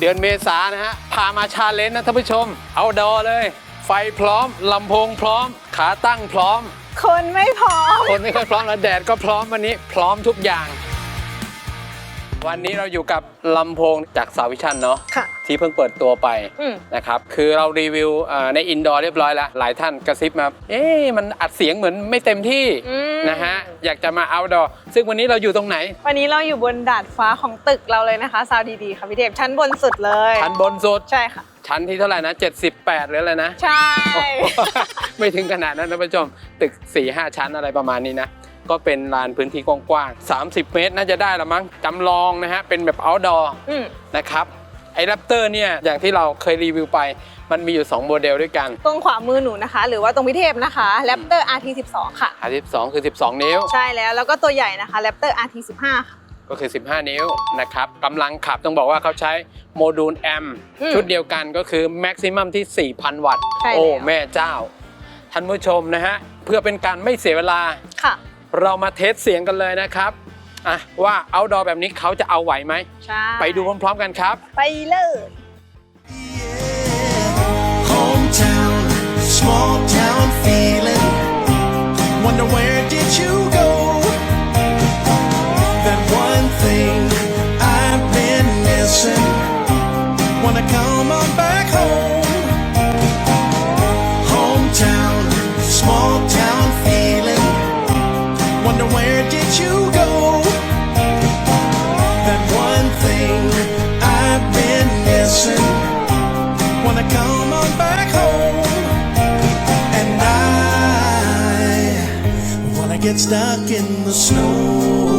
เดือนเมษานะฮะ พามาชาเลนจ์นะท่านผู้ชม เอาดอเลย ไฟพร้อม ลำโพงพร้อม ขาตั้งพร้อม คนไม่พร้อม คนไม่ค่อยพร้อมแล้วแดดก็พร้อมวันนี้ พร้อมทุกอย่าง วันนี้เราอยู่กับลำโพงจากสาวิชันเนาะค่ะ ที่เพิ่งเปิดตัวไปอืม นะครับคือเรารีวิวเอ่อในอินดอร์เรียบร้อยแล้ว หลายท่านกระซิบมา เอ๊ะมันอัดเสียงเหมือนไม่เต็มที่อืม นะฮะอยากจะมาเอาดอซึ่งวันนี้เราอยู่ตรงไหนวันนี้เราอยู่บนดาดฟ้าของตึกเราเลยนะคะซาวดีๆค่ะพี่เทพชั้นบนสุดเลย ชั้นบนสุด ใช่ค่ะ ชั้นที่เท่าไหร่นะ 78 หรืออะไรนะ ใช่ ไม่ถึงขนาดนั้นนะผู้ชม ตึก 4 5 ชั้นอะไรประมาณนี้นะ ก็เป็นลานพื้นที่กว้างๆ30 เมตรน่าจะได้ละมั้งจำลองนะฮะเป็นแบบ outdoor อืมนะครับไอ้แรปเตอร์เนี่ยอย่างที่เราเคยรีวิวไป มันมีอยู่ 2 โมเดลด้วยกันตรงขวามือหนูนะคะ หรือว่าตรงพี่เทพนะคะ Raptor RT12 ค่ะ R12 คือ 12 นิ้ว ใช่แล้วแล้วก็ตัวใหญ่นะคะ Raptor RT15 ค่ะ ก็คือ 15 นิ้วนะครับกำลังขับต้องบอกว่าเขาใช้โมดูลแอมอืมชุดเดียวกันก็คือแม็กซิมัมที่ 4,000 วัตต์ ใช่แล้ว โอ้ แม่เจ้า ท่านผู้ชมนะฮะ เพื่อเป็นการไม่เสียเวลา ค่ะ เรามาเทสเสียงกันเลยนะครับอะว่าเอาดอแบบนี้เขาจะเอาไหวไหม ใช่ไปดูพร้อมๆกันครับ ไปเลย Wonder where did you go? That one thing I've been missing. Wanna come on back home. And I wanna get stuck in the snow.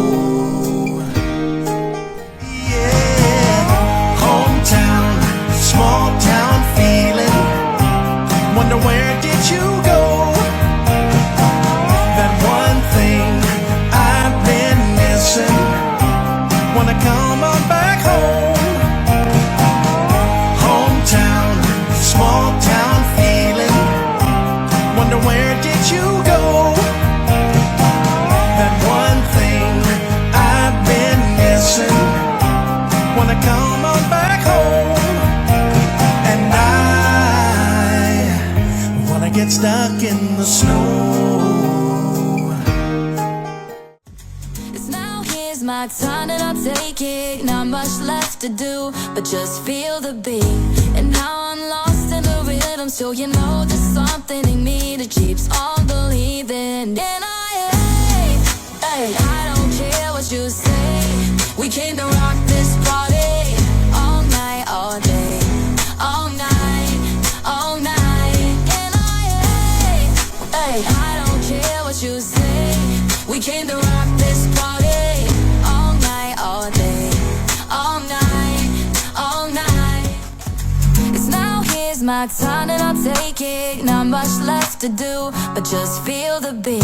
Stuck in the snow. It's now here's my time and I'll take it. Not much left to do, but just feel the beat. And now I'm lost in the rhythm, so you know there's something in me that keeps on believing. My time and I'll take it. Not much left to do, but just feel the beat.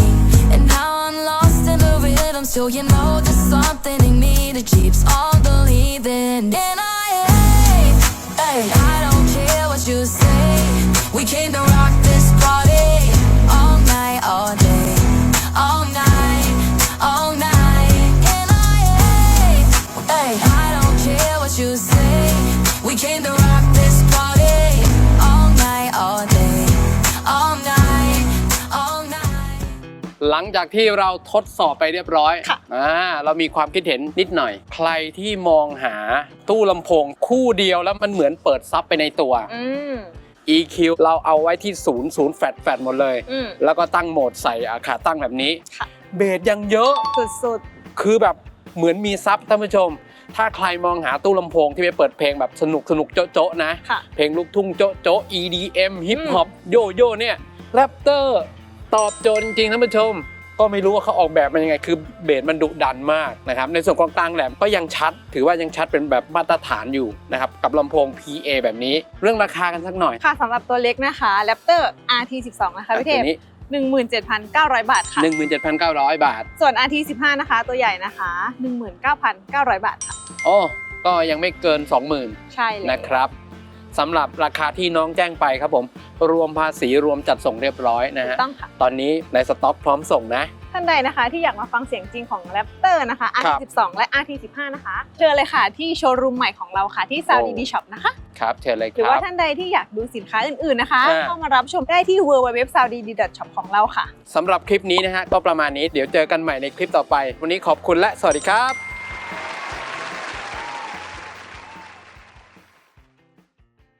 And now I'm lost in the rhythm, so you know there's something in me that keeps on หลังจากที่เราทดสอบไปเรียบร้อยค่ะอ่าเรามีความคิดเห็นนิดหน่อย ใครที่มองหาตู้ลำโพงคู่เดียวแล้วมันเหมือนเปิดซับไปในตัวอืม EQ เราเอาไว้ที่ศูนย์ศูนย์แฟดแฟดหมดเลยอืมแล้วก็ตั้งโหมดใส่อาขาตั้งแบบนี้ค่ะเบสยังเยอะสุดคือแบบเหมือนมีซับท่านผู้ชม ถ้าใครมองหาตู้ลำโพงที่ไปเปิดเพลงแบบสนุกสนุกโจ๊ะโจ๊ะนะๆค่ะเพลงลูกทุ่งโจ๊ะโจ๊ะ EDM ฮิปฮอปโยโย่เนี่ยแรปเตอร์ ตอบโจทย์จริงๆท่านผู้ชม ก็ไม่รู้ว่าเขาออกแบบมันยังไง คือเบสมันดุดันมากนะครับ ในส่วนของกลางแหลมก็ยังชัด ถือว่ายังชัดเป็นแบบมาตรฐานอยู่นะครับ กับลำโพง PA แบบนี้ เรื่องราคากันสักหน่อยค่ะสำหรับตัวเล็กนะคะ Raptor RT12 นะคะพี่เทตัวพนี้ 17,900 บาทค่ะ 17,900 บาท ส่วน RT15 นะคะ ตัวใหญ่นะคะ 19,900 บาทค่ะ โอ้ ก็ยังไม่เกิน 20,000 ใช่เลยนะครับ สำหรับราคาที่น้องแจ้งไปครับผม รวมภาษีรวมจัดส่งเรียบร้อยนะถูฮะกต้องค่ะ ตอนนี้ในสต็อกพร้อมส่งนะถ้ท่านใดนะคะที่อยากมาฟังเสียงจริงของแรปเตอร์นะคะ ครับ RT12 และ RT15 นะคะเชิญเลยค่ะที่โชว์รูมใหม่ของเราค่ะที่ Sound โอ้ DD Shop นะคะ ครับเชิญเลยหรือครัว่าบ ท่านใดที่อยากดูสินค้าอื่นๆนะคะ อ่า เข้ามารับชมได้ที่ www.sounddshop ของเราค่ะ สำหรับคลิปนี้นะฮะก็ประมาณนี้เดี๋ยวเจอกันใหม่ในคลิปต่อไป วันนี้ขอบคุณและสวัสดีครับ